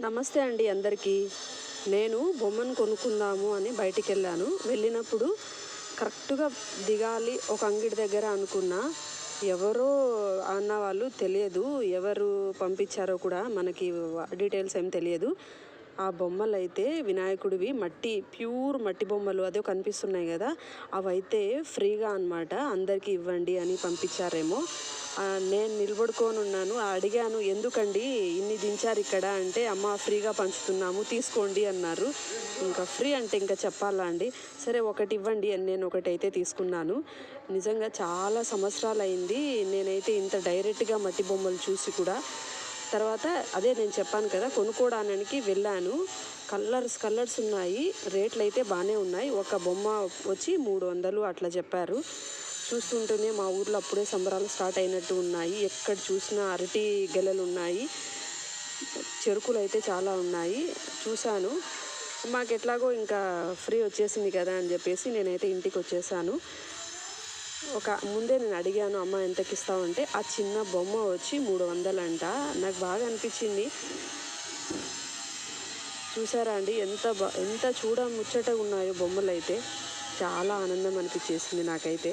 నమస్తే అండి అందరికీ. నేను బొమ్మను కొనుక్కుందాము అని బయటికి వెళ్ళాను వెళ్ళినప్పుడు కరెక్ట్గా దిగాలి ఒక అంగడి దగ్గర అనుకున్నా ఎవరో అన్న వాళ్ళు తెలియదు. ఎవరు పంపించారో కూడా మనకి డీటెయిల్స్ ఏం తెలియదు. ఆ బొమ్మలు అయితే వినాయకుడివి. మట్టి ప్యూర్ మట్టి బొమ్మలు అదే కనిపిస్తున్నాయి కదా. అవైతే ఫ్రీగా అన్నమాట. అందరికీ ఇవ్వండి అని పంపించారేమో. నేను నిలబడుకొని ఉన్నాను అడిగాను ఎందుకండి ఇన్ని దించారు ఇక్కడ? అంటే అమ్మ ఫ్రీగా పంచుతున్నాము తీసుకోండి అన్నారు. ఇంకా ఫ్రీ అంటే ఇంకా చెప్పాలా అండి? సరే ఒకటి ఇవ్వండి అని నేను ఒకటి అయితే తీసుకున్నాను. నిజంగా చాలా సంవత్సరాలు అయింది నేనైతే ఇంత డైరెక్ట్గా మట్టి బొమ్మలు చూసి కూడా తర్వాత అదే నేను చెప్పాను కదా కొనుక్కోవడానికి వెళ్ళాను. కలర్స్ కలర్స్ ఉన్నాయి. రేట్లు అయితే బాగానే ఉన్నాయి. ఒక బొమ్మ వచ్చి మూడు వందలు అట్లా చెప్పారు. చూస్తుంటేనే మా ఊర్లో అప్పుడే సంబరాలు స్టార్ట్ అయినట్టు ఉన్నాయి. ఎక్కడ చూసినా అరటి గెలలు ఉన్నాయి. చెరుకులు అయితే చాలా ఉన్నాయి. చూశాను. మాకు ఎట్లాగో ఇంకా ఫ్రీ వచ్చేసింది కదా అని చెప్పేసి నేనైతే ఇంటికి వచ్చేసాను. ఒక ముందే నేను అడిగాను అమ్మ ఎంతకి ఇస్తావంటే ఆ చిన్న బొమ్మ వచ్చి మూడు వందలంట నాకు బాగా అనిపించింది చూసారా అండి ఎంత ఎంత చూడ ముచ్చటగా ఉన్నాయో బొమ్మలు అయితే చాలా ఆనందం అనిపించేసింది నాకైతే.